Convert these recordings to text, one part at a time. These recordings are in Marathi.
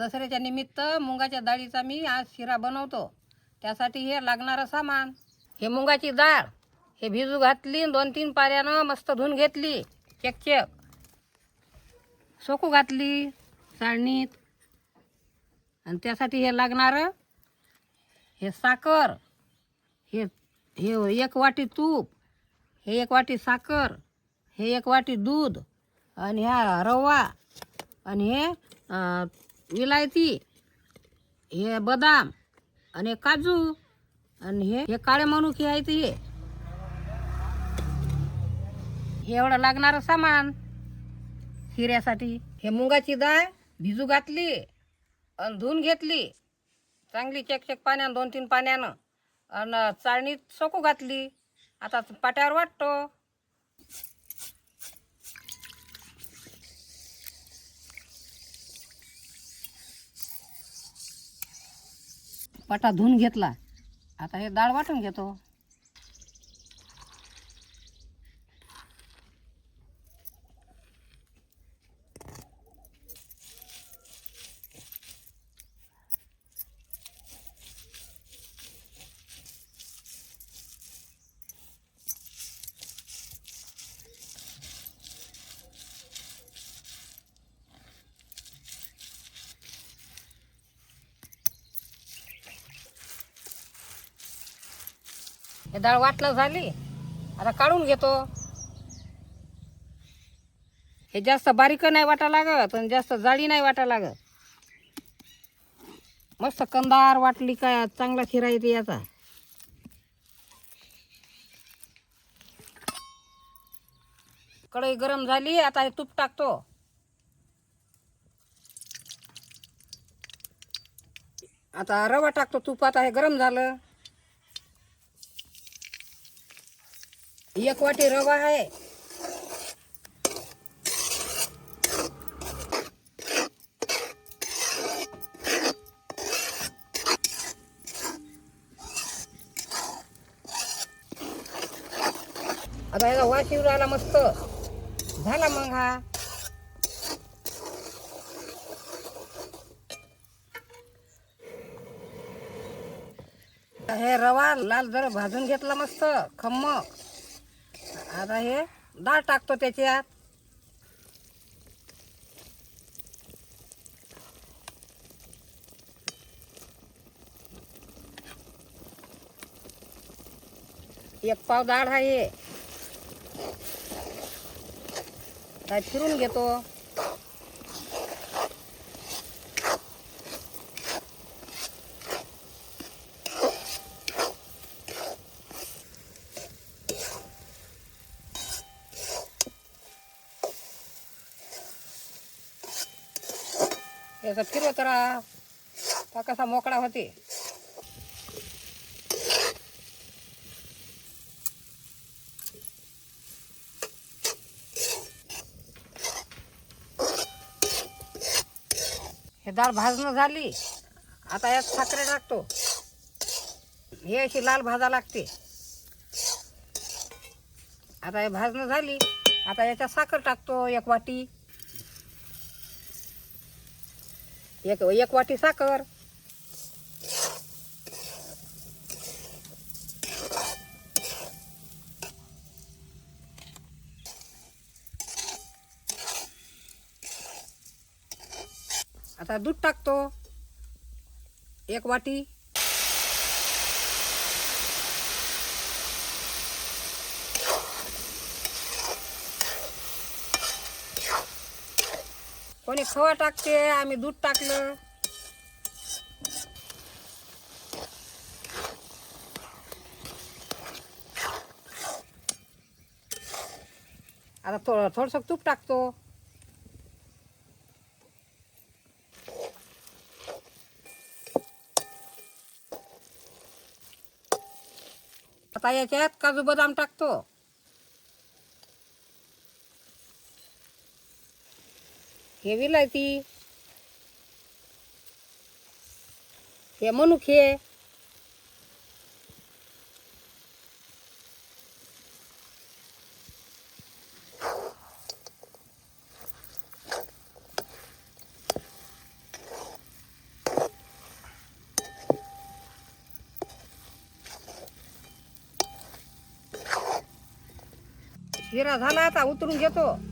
दसऱ्याच्या निमित्त मुंगाच्या डाळीचा मी आज शिरा बनवतो. त्यासाठी हे लागणारं सामान हे मुंगाची डाळ हे भिजू घातली दोन तीन पाऱ्यानं मस्त धुवून घेतली. चेकचेक सोकू घातली चाळणीत आणि त्यासाठी हे लागणारं हे साखर हे हे एक वाटी तूप हे एक वाटी साखर हे एक वाटी दूध आणि ह्या रवा आणि हे विलायती हे बदाम आणि काजू आणि हे हे काळे मनुके आहे ते हे. एवढं लागणारं सामान. हिऱ्यासाठी हे मुगाची डाळ भिजू घातली आणि धुवून घेतली. चांगली चकचक पाण्यानं दोन तीन पाण्यानं. आणि चाळणीत सोकू घातली. आता पाट्यावर वाटतो. पटा धुवून घेतला. आता हे डाळ वाटून घेतो. हे डाळ वाटलं झाली. आता काढून घेतो. हे जास्त बारीक नाही वाटा लागत आणि जास्त जाळी नाही वाटा लागत. मस्त कंदार वाटली का चांगला खिरा येते याचा. कढई गरम झाली आता हे तूप टाकतो. आता रवा टाकतो तूप आता हे गरम झालं. एक वाटी रवा आहे. आता ह्याला वास येऊ राहिला मस्त. झाला मग हा. हे रवा लाल जरा भाजून घेतला मस्त. खम्मक आता हे डाळ टाकतो त्याच्यात. एक पाव डाळ आहे. काय फिरून घेतो. त्याचा फिरवत राहा का कसा मोकळा होते. हे डाळ भाजणं झाली. आता यात साखरे टाकतो. हे अशी लाल भाजा लागते. आता हे भाजणं झाली. आता याच्यात साखर टाकतो एक वाटी. एक एक वाटी साखर. आता दूध टाकतो. एक वाटी. कोणी खवा टाकते आम्ही दूध टाकलं. आता थोडं थोडंसं तूप टाकतो. आता याच्यात काजू बदाम टाकतो. খেবি লাইতি কেমন খেয়ে हिरा झाला आता उतरून घेतो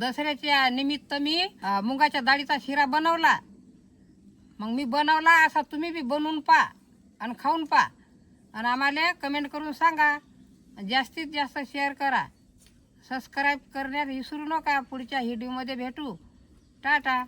दसऱ्याच्या निमित्त मी अं, मुगाच्या डाळीचा शिरा बनवला. मग मी बनवला असा तुम्ही बी बनवून पा आणि खाऊन पा. आणि आम्हाला कमेंट करून सांगा. जास्तीत जास्त शेअर करा. सबस्क्राईब करण्यात विसरू नका. पुढच्या व्हिडिओमध्ये भेटू. टाटा.